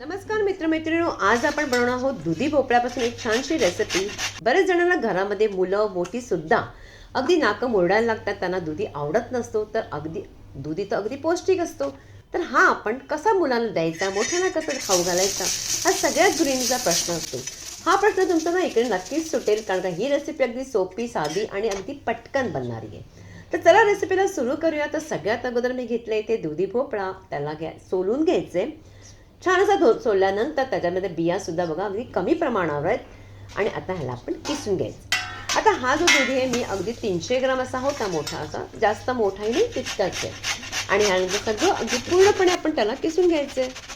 नमस्कार मित्रमैत्रिणींनो आज आपण बनवणार आहोत दुधी भोपळ्यापासून एक छानशी रेसिपी बरेच जणांना घरामध्ये मुलं मोठी सुद्धा अगदी नाकं मुरडायला लागतात त्यांना दुधी आवडत नसतो तर अगदी दुधी तर अगदी पौष्टिक असतो. तर हा आपण कसा मुलांना द्यायचा मोठ्यांना कसं खाऊ घालायचा हा सगळ्याच गृहिणीचा प्रश्न असतो. हा प्रश्न तुमचा ना इकडे नक्कीच सुटेल कारण का ही रेसिपी अगदी सोपी साधी आणि अगदी पटकन बनणारी आहे. तर चला रेसिपीला सुरू करूया. तर सगळ्यात अगोदर मी घेतलं इथे दुधी भोपळा त्याला घ्या सोलून घ्यायचे. छान असा धो सोडल्यानंतर त्याच्यामध्ये बियासुद्धा बघा अगदी कमी प्रमाणावर आहेत. आणि आता ह्याला आपण किसून घ्यायचं. आता हा जो दुधी आहे मी अगदी तीनशे ग्राम असा होता मोठा असा. जास्त मोठाही नाही तितकाच आहे. आणि ह्यानंतर सगळं अगदी पूर्णपणे आपण त्याला किसून घ्यायचं आहे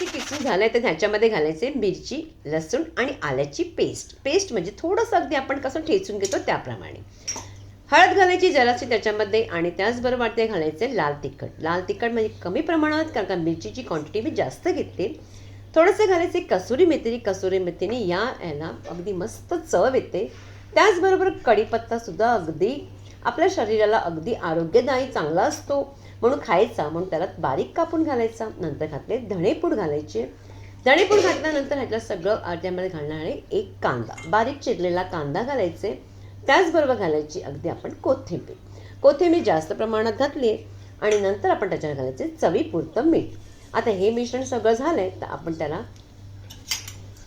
ते किसून झालंय तर ह्याच्यामध्ये घालायचे मिरची लसूण आणि आल्याची पेस्ट. पेस्ट म्हणजे थोडंसं अगदी आपण कसं ठेचून घेतो त्याप्रमाणे. हळद घालायची जराशी त्याच्यामध्ये आणि त्याचबरोबर ते घालायचे लाल तिखट. लाल तिखट म्हणजे कमी प्रमाणात कारण का मिरचीची क्वांटिटी मी जास्त घेतली. थोडंसं घालायचे कसुरी मेथी. कसुरी मेथीने या याला अगदी मस्त चव येते. त्याचबरोबर कढीपत्तासुद्धा अगदी आपल्या शरीराला अगदी आरोग्यदायी चांगला असतो. म्हणून खायचा. म्हणून त्याला बारीक कापून घालायचा. नंतर घातले धणेपूड घालायचे. धणेपूड घातल्यानंतर ह्याच्यात सगळं त्यामध्ये घालणारे एक कांदा. बारीक चिरलेला कांदा घालायचे. त्याचबरोबर घालायची अगदी आपण कोथिंबीर. कोथिंबीर जास्त प्रमाणात घातली आहे आणि नंतर आपण त्याच्यात घालायचे चवीपुरतं मीठ. आता हे मिश्रण सगळं झालं आहे तर आपण त्याला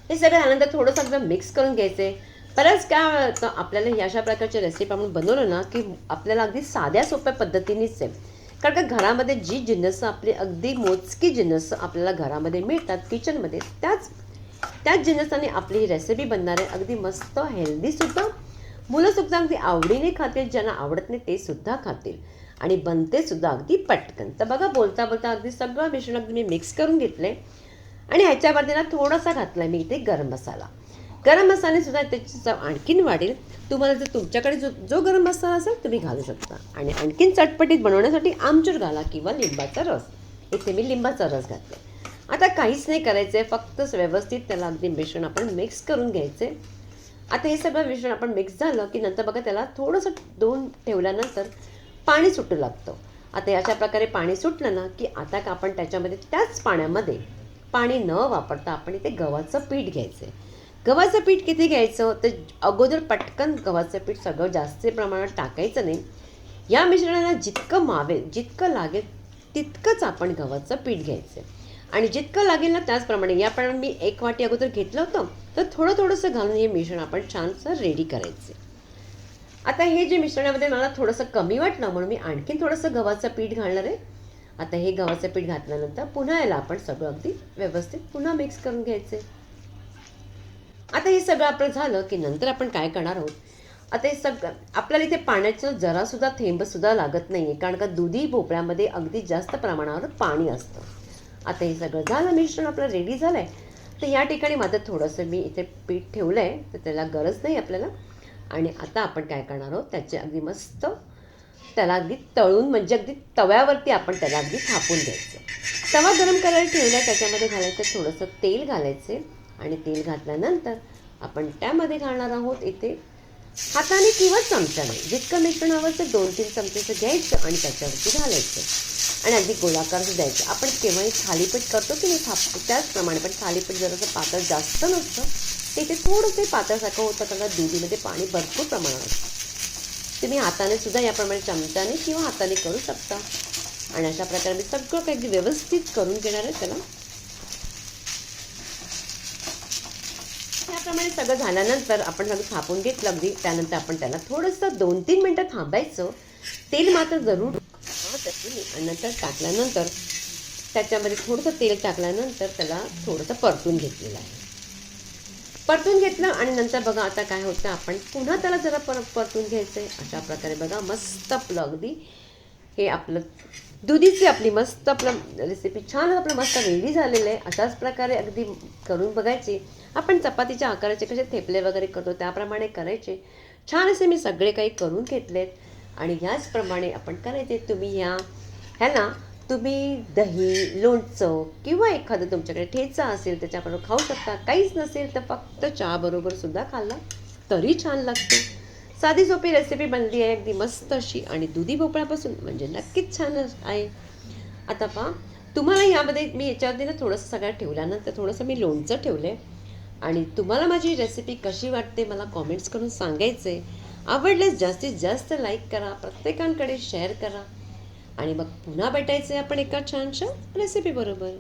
हे सगळं झाल्यानंतर थोडंसं अगदी मिक्स करून घ्यायचे बऱ्याच काय तर आपल्याला ह्या अशा प्रकारची रेसिपी आपण बनवलं ना की आपल्याला अगदी साध्या सोप्या पद्धतीनेच आहे कारण का घरामध्ये जी जिन्नसं आपली अगदी मोजकी जिन्नसं आपल्याला घरामध्ये मिळतात किचनमध्ये त्याच त्याच जिन्नसाने आपली ही रेसिपी बनणार आहे अगदी मस्त हेल्दीसुद्धा मुलंसुद्धा अगदी आवडीने खातील ज्यांना आवडत नाही ते सुद्धा खातील. आणि बनते सुद्धा अगदी पटकन. तर बघा बोलता बोलता अगदी सगळं मिश्रण अगदी मी मिक्स करून घेतले आणि ह्याच्यामध्ये ना थोडासा घातला मी इथे गरम मसाला. गरम मसालेसुद्धा त्याची चव आणखीन वाढेल. तुम्हाला जर तुमच्याकडे जो जो गरम मसाला असेल तुम्ही घालू शकता. आणि आणखीन चटपटीत बनवण्यासाठी आमचूर घाला किंवा लिंबाचा रस. इथे मी लिंबाचा रस घातला आता काहीच नाही करायचं आहे फक्त व्यवस्थित त्याला अगदी मिश्रण आपण मिक्स करून घ्यायचे आता हे सगळं मिश्रण आपण मिक्स झालं की नंतर बघा त्याला थोडंसं दोन ठेवल्यानंतर पाणी सुटू लागतं. आता अशा प्रकारे पाणी सुटलं ना की आता का आपण त्याच्यामध्ये त्याच पाण्यामध्ये पाणी न वापरता आपण इथे गव्हाचं पीठ घ्यायचं आहे गव्हाचं पीठ किती घ्यायचं? तर अगोदर पटकन गव्हाचं पीठ सगळं जास्त प्रमाणात टाकायचं नाही. या मिश्रणाला जितकं मावेल जितकं लागेल तितकंच आपण गव्हाचं पीठ घ्यायचं आहे आणि जितकं लागेल ना त्याचप्रमाणे याप्रमाणे मी एक वाटी अगोदर घेतलं होतं तर थोडं थोडंसं घालून हे मिश्रण आपण छानसं रेडी करायचं. आता हे जे मिश्रणामध्ये मला थोडंसं कमी वाटलं म्हणून मी आणखीन थोडंसं गव्हाचं पीठ घालणार आहे. आता हे गव्हाचं पीठ घातल्यानंतर पुन्हा याला आपण सगळं अगदी व्यवस्थित पुन्हा मिक्स करून घ्यायचे. आता हे सगळं आपलं झालं की नंतर आपण काय करणार आहोत? आता हे सगळं आपल्याला इथे पाण्याचं जरासुद्धा थेंबसुद्धा लागत नाही आहे कारण का दुधी भोपळ्यामध्ये अगदी जास्त प्रमाणावर पाणी असतं. आता हे सगळं झालं मिश्रण आपलं रेडी झालं आहे तर या ठिकाणी माझं थोडंसं मी इथे पीठ ठेवलं आहे तर त्याला गरज नाही आपल्याला. आणि आता आपण काय करणार आहोत त्याचे अगदी मस्त त्याला अगदी तळून म्हणजे अगदी तव्यावरती आपण त्याला अगदी थापून द्यायचं तवा गरम करायला ठेवला त्याच्यामध्ये घालायचं थोडंसं तेल घालायचे आणि तेल घातल्यानंतर आपण त्यामध्ये घालणार आहोत इथे हाताने किंवा चमच्याने. जितकं मिश्रण हवं ते दोन तीन चमचेचं घ्यायचं आणि त्याच्यावरती घालायचं. आणि अगदी गोलाकारचं द्यायचं आपण केव्हाही थालीपीठ करतो की नाही थाप त्याचप्रमाणे पण थालीपीठ जरासं पातळ जास्त नसतं ते इथे थोडंसं पातळसारखं होतं कारण दुधीमध्ये पाणी भरपूर प्रमाणात असतं. तुम्ही हाताने सुद्धा याप्रमाणे चमच्याने किंवा हाताने करू शकता. आणि अशा प्रकारे मी सगळं काही अगदी व्यवस्थित करून घेणार आहे. त्याला त्याप्रमाणे सगळं झाल्यानंतर आपण सगळं थापून घेतलं अगदी. त्यानंतर आपण त्याला थोडंसं दोन तीन मिनटं थांबायचं. तेल मात्र जरूर आणि नंतर टाकल्यानंतर त्याच्यामध्ये थोडंसं तेल टाकल्यानंतर त्याला थोडंसं परतून घेतलेलं आहे. परतून घेतलं आणि नंतर बघा आता काय होतं आपण पुन्हा त्याला जरा पर परतून घ्यायचं आहे अशा प्रकारे बघा मस्त आपलं अगदी हे आपलं दुधीची आपली मस्त आपलं रेसिपी छान आपलं मस्त रेडी झालेलं आहे. अशाच प्रकारे अगदी करून बघायची. आपण चपातीच्या आकाराचे कसे थेपले वगैरे करतो त्याप्रमाणे करायचे. छान असे मी सगळे काही करून घेतलेत. आणि ह्याचप्रमाणे आपण करायचे तुम्ही ह्या ह्याला तुम्ही दही लोणचं किंवा एखादं तुमच्याकडे ठेचा असेल त्याच्याबरोबर खाऊ शकता. काहीच नसेल तर फक्त चहाबरोबर सुद्धा खाल्ला तरी छान लागते. साधी सोपी रेसिपी बनली आहे अगदी मस्त अशी. आणि दुधी भोपळ्यापासून म्हणजे नक्कीच छान आहे. आता पहा तुम्हाला यामध्ये मी याच्यावरती ना थोडंसं सगळं ठेवल्यानंतर थोडंसं मी लोणचं ठेवलं आहे आणि तुम्हाला माझी रेसिपी कशी वाटते मला कॉमेंट्स करून सांगायचं आहे आवडल्यास जास्तीत जास्त लाईक करा प्रत्येकांकडे शेअर करा. आणि मग पुन्हा भेटायचं आहे आपण एका छानशा रेसिपीबरोबर